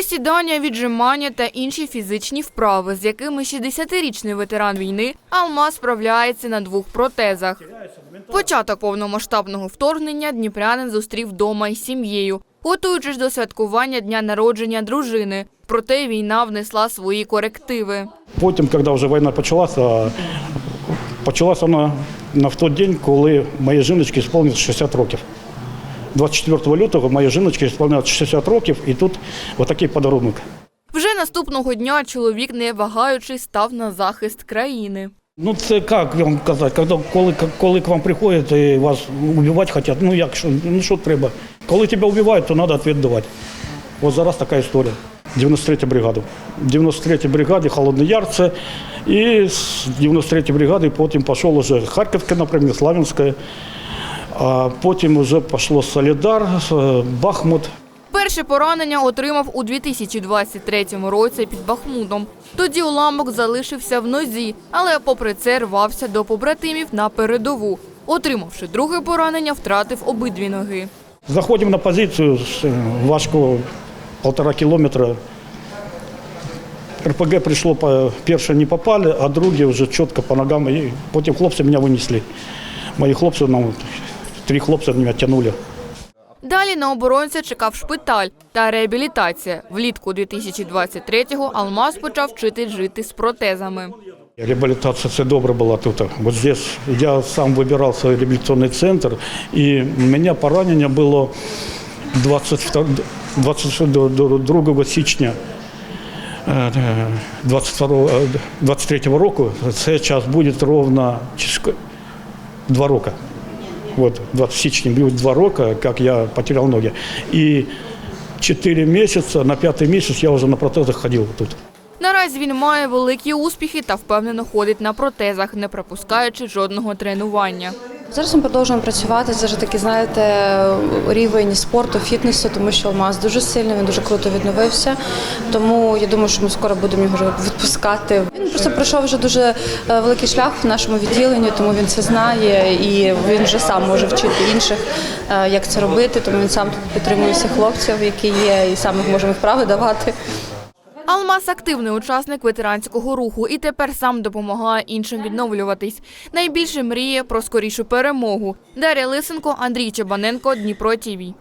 Присідання, віджимання та інші фізичні вправи, з якими 60-річний ветеран війни Алмаз справляється на двох протезах. Початок повномасштабного вторгнення дніпрянин зустрів вдома із сім'єю, готуючись до святкування дня народження дружини. Проте війна внесла свої корективи. Потім, коли вже війна почалася, почалася вона на той день, коли моїй жіночці сповнилось 60 років. 24 лютого моїй жіночці сповнилось 60 років, і тут отакий подарунок. Вже наступного дня чоловік, не вагаючись, став на захист країни. Ну це як вам казати, коли, коли, коли к вам приходять і вас вбивати хочуть, ну як що, ну що треба? Коли тебе вбивають, то треба відповідь давати. От зараз така історія. 93 бригада. 93 бригаді Холодний Яр це. І з 93 бригади потім пішов уже Харківське напрямок, Славянське. А потім вже пішло Солідар, е, Бахмут. Перше поранення отримав у 2023 році під Бахмутом. Тоді уламок залишився в нозі, але попри це рвався до побратимів на передову. Отримавши друге поранення, втратив обидві ноги. Заходимо на позицію, е, важко полтора кілометра. РПГ прийшло, перше не попали, а друге вже чітко по ногам. І потім хлопці мене винесли. Мої хлопці, ну, три хлопці мене тягнули. Далі на оборонця чекав шпиталь та реабілітація. Влітку 2023-го Алмаз почав вчити жити з протезами. Реабілітація це добре була тут. От здесь я сам вибирав свій реабілітаційний центр, і у мене поранення було 22, 22 січня е, 22, е, 23 року. Це час буде ровно два роки. Вот, 20 січня буде два роки, як я потерял ноги. І 4 місяці, на п'ятий місяць я вже на протезах ходив тут. Наразі він має великі успіхи та впевнено ходить на протезах, не пропускаючи жодного тренування. Зараз ми продовжуємо працювати. Це таки, знаєте, рівень спорту, фітнесу, тому що Алмаз дуже сильний, він дуже круто відновився. Тому я думаю, що ми скоро будемо його відпускати. Він просто пройшов вже дуже е, великий шлях в нашому відділенні, тому він це знає і він вже сам може вчити інших, е, як це робити. Тому він сам тут підтримує всіх хлопців, які є, і сам їх можемо вправи давати. Алмаз активний учасник ветеранського руху і тепер сам допомагає іншим відновлюватись. Найбільше мріє про скорішу перемогу. Дар'я Лисенко, Андрій Чебаненко, Дніпро ТІВІ.